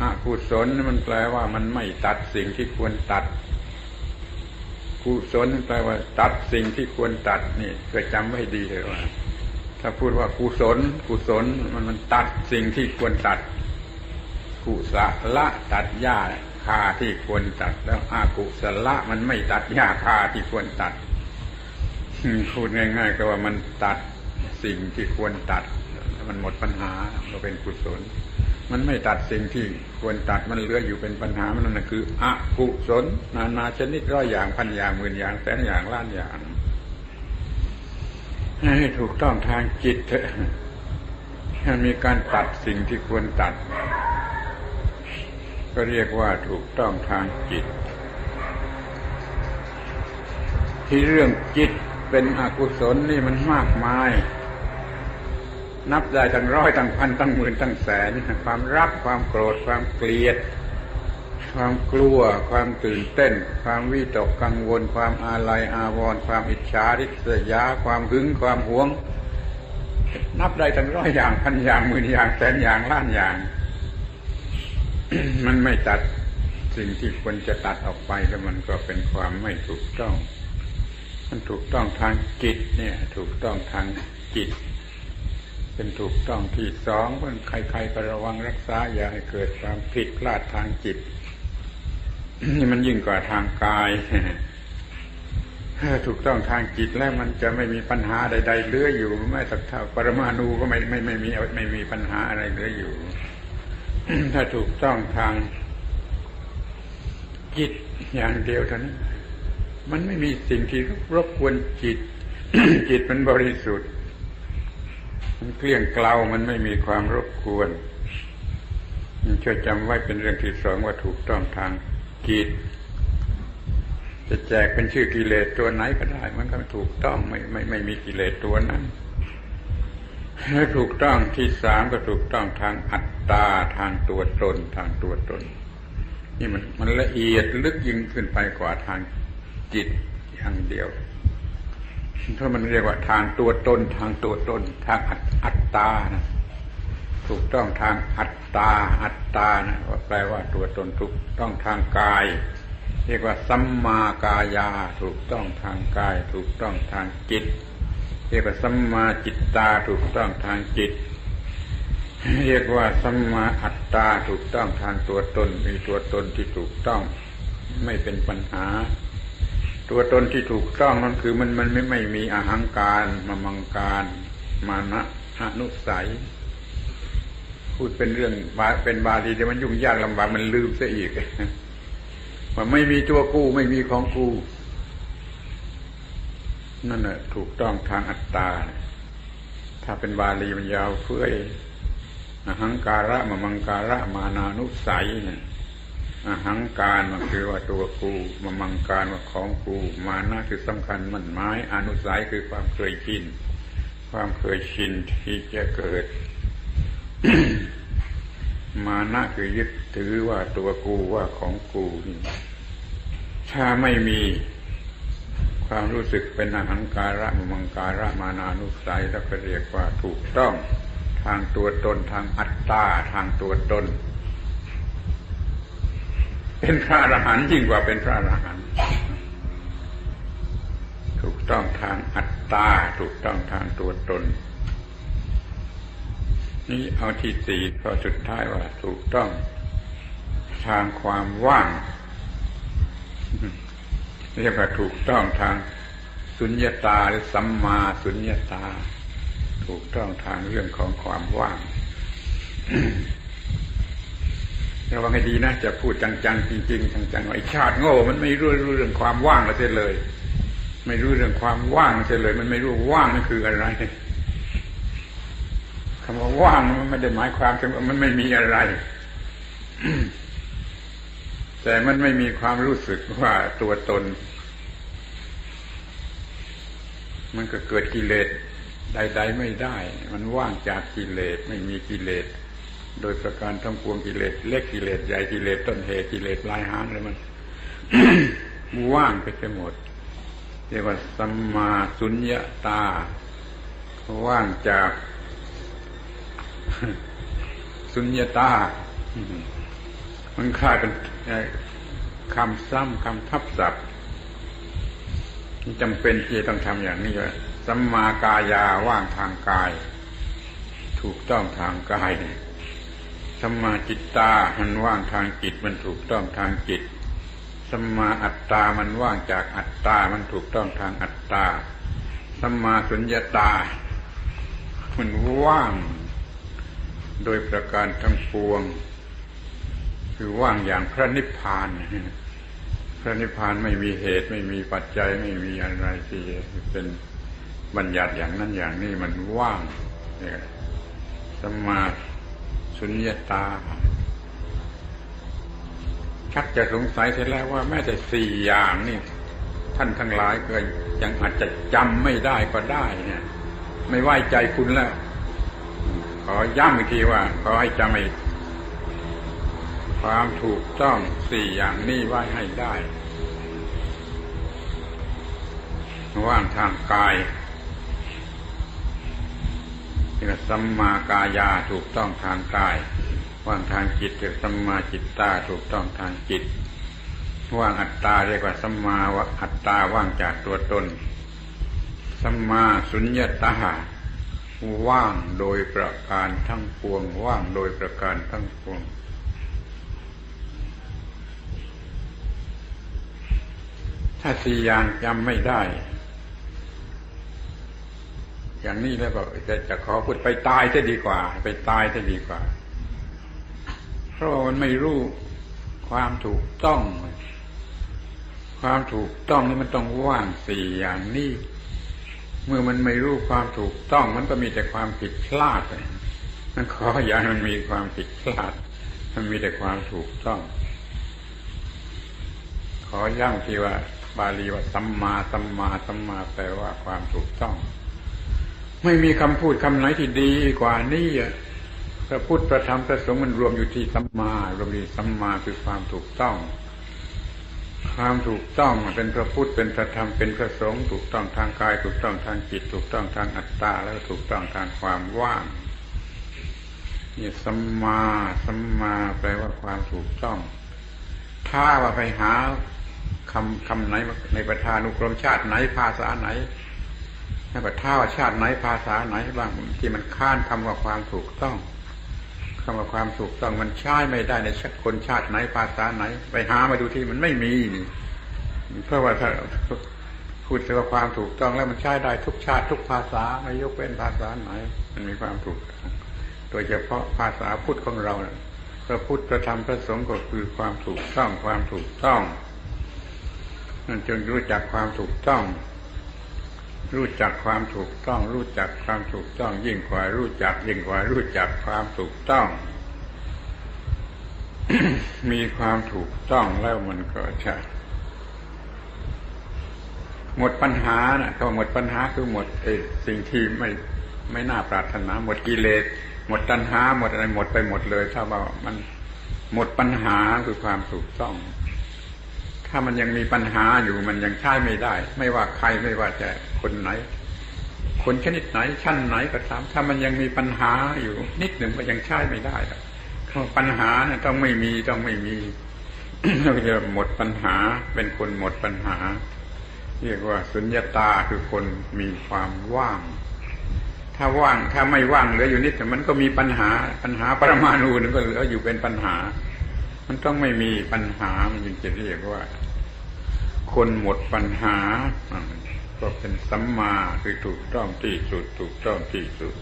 อกุศลมันแปลว่ามันไม่ตัดสิ่งที่ควรตัด กุศลแปลว่า ตัดสิ่งที่ควรตัดนี่เคยจำไว้ดีเลยว่า ถ้าพูดว่ากุศล กุศลมันมันตัดสิ่งที่ควรตัด กุศละตัดหญ้าคาที่ควรตัด แล้วอากุศละมันไม่ตัดหญ้าคาที่ควรตัดพูดง่าย ๆ ก็ว่ามันตัดสิ่งที่ควรตัด มันหมดปัญหาก็เป็นกุศล มันไม่ตัดสิ่งที่ควรตัดมันเหลืออยู่เป็นปัญหามันนั่นคืออกุศลนานาชนิดร้อยอย่างพันอย่างหมื่นอย่างแสนอย่างล้านอย่างให้ถูกต้องทางจิตเถอะให้มีการตัดสิ่งที่ควรตัด ก็เรียกว่าถูกต้องทางจิต ที่เรื่องจิตเป็นอกุศลนี่มันมากมาย นับได้ตั้งร้อยตั้งพันตั้งหมื่นตั้งแสนความรักความโกรธความเกลียด ความกลัว ความตื่นเต้น ความวิตกกังวล ความอาลัยอาวรณ์ความอิจฉาริษยา ความหึงความหวง นับได้ตั้งร้อยอย่างพันอย่างหมื่นอย่างแสนอย่างล้านอย่าง มันไม่ตัดสิ่งที่ควรจะตัดออกไปแล้วมันก็เป็นความไม่ถูกต้อง มันถูกต้องทางจิตเนี่ย ถูกต้องทางจิต เป็นถูกต้องที่สองเพื่อใครๆก็ระวังรักษาอย่าให้เกิดความผิดพลาดทางจิตนี่มันยิ่งกว่าทางกายถูกต้องทางจิตแล้วมันจะไม่มีปัญหาใด ๆเหลืออยู่ไม่สักเท่าปรมาณูก็ไม่ไม่ไม่มีไม่มีปัญหาอะไรเหลืออยู่ ถ้าถูกต้องทางจิตอย่างเดียวเท่านั้นมันไม่มีสิ่งที่รบกวนจิต จิตมันบริสุทธิ์ มันเกลี้ยงเกลามันไม่มีความรบกวนช่วยจำไว้เป็นเรื่องที่สองว่าถูกต้องทางกิจจะแจกเป็นชื่อกิเลสตัวไหนก็ได้ มันก็ถูกต้องไม่ไม่ไม่มีกิเลสตัวนั้นแล้วถูกต้องที่สามก็ถูกต้องทางอัตตาทางตัวตน ทางตัวตน นี่มันมันละเอียดลึกยิ่งขึ้นไปกว่าทางจิตอย่างเดียว เพราะมันเรียกว่าทางตัวตน ทางตัวตน ทางอัตตานะถูกต้องทางอัตตา อัตตานะแปลว่าตัวตนถูกต้องทางกาย เรียกว่าสัมมากายา ถูกต้องทางกาย ถูกต้องทางจิต เรียกว่าสัมมาจิตตาถูกต้องทางจิต เรียกว่าสัมมาอัตตาถูกต้องทางตัวตน มีตัวตนที่ถูกต้องไม่เป็นปัญหา ตัวตนที่ถูกต้องนั่นคือมันมันไม่ไม่มีอาหังการมามังการ มานะอนุสัย พูดเป็นเรื่องเป็นบาลีแต่มันยุ่งยากลำบากมันลืมซะอีกว่าไม่มีตัวกู้ไม่มีของกู้นั่นแหะถูกต้องทางอัตตา ถ้าเป็นบาลีมันยาวเฟื่อยอหังการะมามังการะมานานุสัยเนี่ย อาหังการมันคือว่าตัวกูมามังการว่าของกูมานะคือสำคัญมันไม้อนุสัยคือความเคยชินความเคยชินที่จะเกิด มานะคือยึดถือว่าตัวกูว่าของกูนี่ถ้าไม่มีความรู้สึกเป็นอาหังการะมมังการะมานานุสัยแล้วก็เรียกว่าถูกต้องทางตัวตนทางอัตตาทางตัวตน เป็นพระอรหันต์ยิ่งกว่าเป็นพระอรหันต์ถูกต้องทางอัตตาถูกต้องทางตัวตน นี่เอาที่สี่ก็สุดท้ายว่าถูกต้องทางความว่างเรียกว่าถูกต้องทางสุญญาตาหรือสัมมาสุญญาตา ถูกต้องทางเรื่องของความว่าง ระวังให้ดีนะจะพูดจังๆจริงๆจังๆว่าไอ้ชาติโง่ มันไม่รู้เรื่องความว่างแล้วเสียเลย ไม่รู้เรื่องความว่างเสียเลย มันไม่รู้ว่างนั่นคืออะไรคำว่าว่างมันไม่ได้หมายความถึงว่ามันไม่มีอะไร แต่มันไม่มีความรู้สึกว่าตัวตน มันก็เกิดกิเลสใด ๆ ไม่ได้ มันว่างจากกิเลสไม่มีกิเลส โดยประการทั้งปวงกิเลสเล็กกิเลสใหญ่กิเลสต้นเหตุกิเลสปลายหางเลยมันว่างไปหมดเรียกว่าสัมมาสุญญาตา ว่างจาก สุญญาตา มันคล้ายเป็นคำซ้ำคำทับศัพท์จำเป็นที่ต้องทำอย่างนี้ว่าสัมมากายาว่างทางกาย ถูกต้องทางกาย สัมมาจิตตามันว่างทางจิตมันถูกต้องทางจิตสัมมาอัตตามันว่างจากอัตตา มันถูกต้องทางอัตตาสัมมาสุญญาตา มันว่าง โดยประการทั้งปวง คือว่างอย่างพระนิพพาน พระนิพพานไม่มีเหตุไม่มีปัจจัยไม่มีอะไรที่เป็นบัญญัติอย่างนั้นอย่างนี้มันว่างสัมมา สุญญาตา ชักจะสงสัยเสร็จแล้วว่าแม้แต่สี่อย่างนี่ ท่านทั้งหลายก็ยังอาจจะจำไม่ได้ก็ได้เนี่ย ไม่ไว้ใจคุณแล้ว ขอย้ำอีกทีว่า ขอให้จำให้ความถูกต้องสี่อย่างนี้ไว้ให้ได้ ว่างทางกาย นี่ก็สัมมากายาถูกต้องทางกาย ว่างทางจิตเรียกสัมมาจิตตาถูกต้องทางจิต ว่างอัตตาเรียกว่าสัมมาวอัตตาว่างจากตัวตน สัมมาสุญญตาว่างโดยประการทั้งปวง ว่างโดยประการทั้งปวงถ้าสี่อย่างจำไม่ได้ อย่างนี้แล้วก็จะจะขอพูดไปตายจะดีกว่า ไปตายจะดีกว่า เพราะมันไม่รู้ความถูกต้อง ความถูกต้องนี่มันต้องว่างสี่อย่างนี้เมื่อมันไม่รู้ความถูกต้อง มันก็มีแต่ความผิดพลาดมันขออย่ามันมีความผิดพลาด มันมีแต่ความถูกต้อง ขอย่งที่ว่า บาลีว่าสัมมาสัมมาสัมมาแปลว่าความถูกต้อง ไม่มีคำพูดคำไหนที่ดีกว่านี้พระพุทธพระธรรมพระสงฆ์มันรวมอยู่ที่สัมมารวมที่สัมมาคือความถูกต้อง ความถูกต้องเป็นพระพุทธเป็นพระธรรมเป็นพระสงฆ์ถูกต้องทางกายถูกต้องทางจิต ถูกต้องทางอัตตาแล้วถูกต้องทางความว่างนี่สัมมาสัมมาแปลว่าความถูกต้อง ถ้าว่าไปหาคำคำไหนในประธานุกรมชาติไหนภาษาไหน แล้วก็ท่าว่าชาติไหนภาษาไหนบ้างที่มันค้านคำว่าความถูกต้องคำว่าความถูกต้องมันใช้ไม่ได้ในชัคนชาติไหนภาษาไหน ไปหามาดูที่มันไม่มีนี่เพราะว่าถ้าพูดถึงว่าความถูกต้องแล้วมันใช้ได้ทุกชาติทุกภาษาไม่ยกเว้นภาษาไหน มันมีความถูกต้องโดยเฉพาะภาษาพุทธของเราพระพุทธพระธรรมพระสงฆ์ก็คือความถูกต้องความถูกต้องนั่นจึงรู้จักความถูกต้อง รู้จักความถูกต้อง รู้จักความถูกต้อง ยิ่งกว่ารู้จัก ยิ่งกว่ารู้จักความถูกต้อง มีความถูกต้องแล้วมันก็จะหมดปัญหานะเขาหมดปัญหาคือหมดไอสิ่งที่ไม่ไม่น่าปรารถนา หมดกิเลสหมดตัณหา หมดอะไรหมดไปหมดเลย ถ้าว่ามันหมดปัญหาคือความถูกต้อง ถ้ามันยังมีปัญหาอยู่มันยังใช้ไม่ได้ ไม่ว่าใครไม่ว่าจะคนไหน คนชนิดไหนชั้นไหนก็ตาม ถ้ามันยังมีปัญหาอยู่ นิดหนึ่งก็ยังใช้ไม่ได้ปัญหาเนี่ยต้องไม่มีต้องไม่มีเราจะหมดปัญหาเป็นคนหมดปัญหา เรียกว่าสุญญาตาคือคนมีความว่าง ถ้าว่างถ้าไม่ว่างเหลืออยู่นิดแต่มันก็มีปัญหาปัญหาปรมาณูนึงก็เหลืออยู่เป็นปัญหา มันต้องไม่มีปัญหามันจึงจะเรียกว่า คนหมดปัญหา ก็เป็นสัมมาคือถูกต้องที่สุด ถูกต้องที่สุด